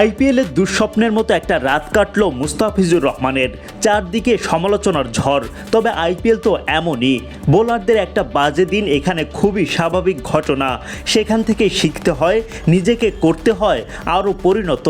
আইপিএলের দুঃস্বপ্নের মতো একটা রাত কাটল মুস্তাফিজুর রহমানের। চারদিকে সমালোচনার ঝড়, তবে আইপিএল তো এমনই। বোলারদের একটা বাজে দিন এখানে খুবই স্বাভাবিক ঘটনা। সেখান থেকে শিখতে হয়, নিজেকে করতে হয়, আরও পরিণত।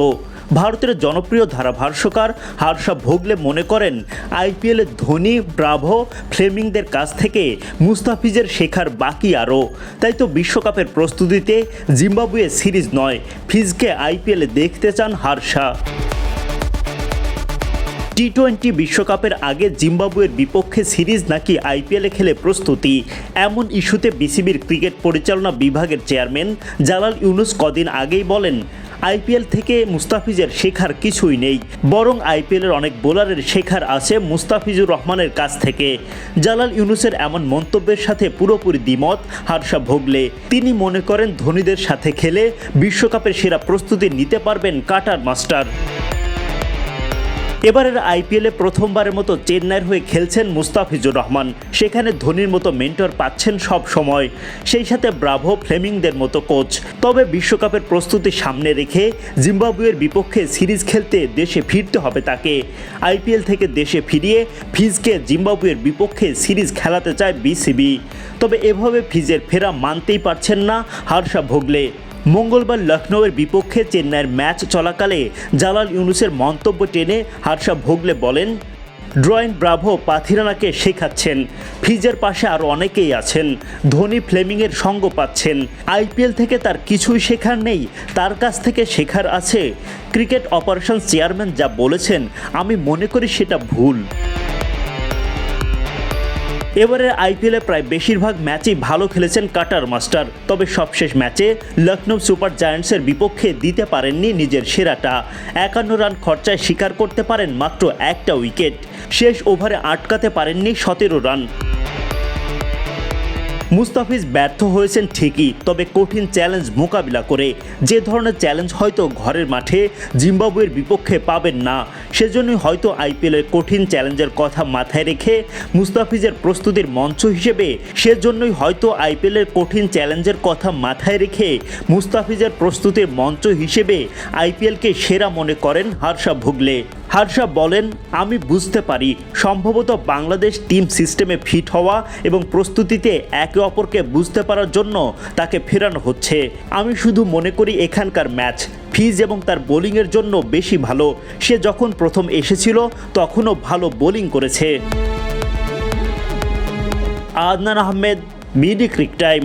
ভারতের জনপ্রিয় ধারাভাষ্যকার হার্ষা ভোগলে মনে করেন আইপিএলের ধোনি, ব্রাভো, ফ্লেমিংদের কাছ থেকে মুস্তাফিজের শেখার বাকি আরও। তাই তো বিশ্বকাপের প্রস্তুতিতে জিম্বাবুয়ে সিরিজ নয়, ফিজকে আইপিএলে দেখতে চান হার্ষা। টি টোয়েন্টি বিশ্বকাপের আগে জিম্বাবুয়ের বিপক্ষে সিরিজ নাকি আইপিএলে খেলে প্রস্তুতি? এমন ইস্যুতে বিসিবির ক্রিকেট পরিচালনা বিভাগের চেয়ারম্যান জালাল ইউনুস কদিন আগেই বলেন আইপিএল থেকে মুস্তাফিজের শেখার কিছুই নেই, বরং আইপিএলের অনেক বোলারের শেখার আছে মুস্তাফিজুর রহমানের কাছ থেকে। জালাল ইউনুসের এমন মন্তব্যের সাথে পুরোপুরি দ্বিমত হারসা ভোগলে। তিনি মনে করেন ধোনিদের সাথে খেলে বিশ্বকাপের সেরা প্রস্তুতি নিতে পারবেন কাটার মাস্টার। এবারের আইপিএলে প্রথমবারের মতো চেন্নাইয়ের হয়ে খেলছেন মুস্তাফিজুর রহমান। সেখানে ধোনির মতো মেন্টর পাচ্ছেন সব সময়। সেই সাথে ব্রাভো ফ্লেমিংদের মতো কোচ তবে বিশ্বকাপের প্রস্তুতি সামনে রেখে জিম্বাবুয়ের বিপক্ষে সিরিজ খেলতে দেশে ফিরতে হবে তাকে। আইপিএল থেকে দেশে ফিরিয়ে ফিজকে জিম্বাবুয়ের বিপক্ষে সিরিজ খেলাতে চায় বিসিবি। তবে এভাবে ফিজের ফেরা মানতেই পারছেন না হার্ষা ভোগলে। মঙ্গলবার লখনৌয়ের বিপক্ষে চেন্নাইয়ের ম্যাচ চলাকালে জালাল ইউনুসের মন্তব্য টেনে হার্ষা ভোগলে বলেন ড্রয়েন ব্রাভো পাথিরানাকে শেখাচ্ছেন ফিজের পাশে আরও অনেকেই আছেন, ধোনি ফ্লেমিংয়ের সঙ্গ পাচ্ছেন, আইপিএল থেকে তার কিছুই শেখার নেই, তার কাছ থেকে শেখার আছে। ক্রিকেট অপারেশন চেয়ারম্যান যা বলেছেন, আমি মনে করি সেটা ভুল। এবারের আইপিএলে প্রায় বেশিরভাগ ম্যাচেই ভালো খেলেছেন কাটার মাস্টার। তবে সবশেষ ম্যাচে লখনৌ সুপার জায়ান্টসের বিপক্ষে দিতে পারেননি নিজের সেরাটা। একান্ন রান খরচায় স্বীকার করতে পারেন মাত্র একটা উইকেট। শেষ ওভারে আটকাতে পারেননি সতেরো রান। মুস্তাফিজ ব্যর্থ হয়েছেন ঠিকই, তবে কঠিন চ্যালেঞ্জ মোকাবিলা করে। যে ধরনের চ্যালেঞ্জ হয়তো ঘরের মাঠে, জিম্বাবুয়ের বিপক্ষে পাবেন না। সেজন্যই হয়তো আইপিএলের কঠিন চ্যালেঞ্জের কথা মাথায় রেখে মুস্তাফিজের প্রস্তুতির মঞ্চ হিসেবে সেজন্যই হয়তো আইপিএলের কঠিন চ্যালেঞ্জের কথা মাথায় রেখে মুস্তাফিজের প্রস্তুতির মঞ্চ হিসেবে আইপিএলকে সেরা মনে করেন হার্ষা ভুগলে। হার্ষা বলেন, আমি বুঝতে পারি, সম্ভবত বাংলাদেশ টিম সিস্টেমে ফিট হওয়া এবং প্রস্তুতিতে একে অপরকে বুঝতে পারার জন্য তাকে ফেরানো হচ্ছে। আমি শুধু মনে করি এখানকার ম্যাচ, ফিজ এবং তার বোলিংয়ের জন্য বেশি ভালো। সে যখন প্রথম এসেছিল, তখনও ভালো বোলিং করেছে। আদনান আহমেদ, মিডি ক্রিক টাইম।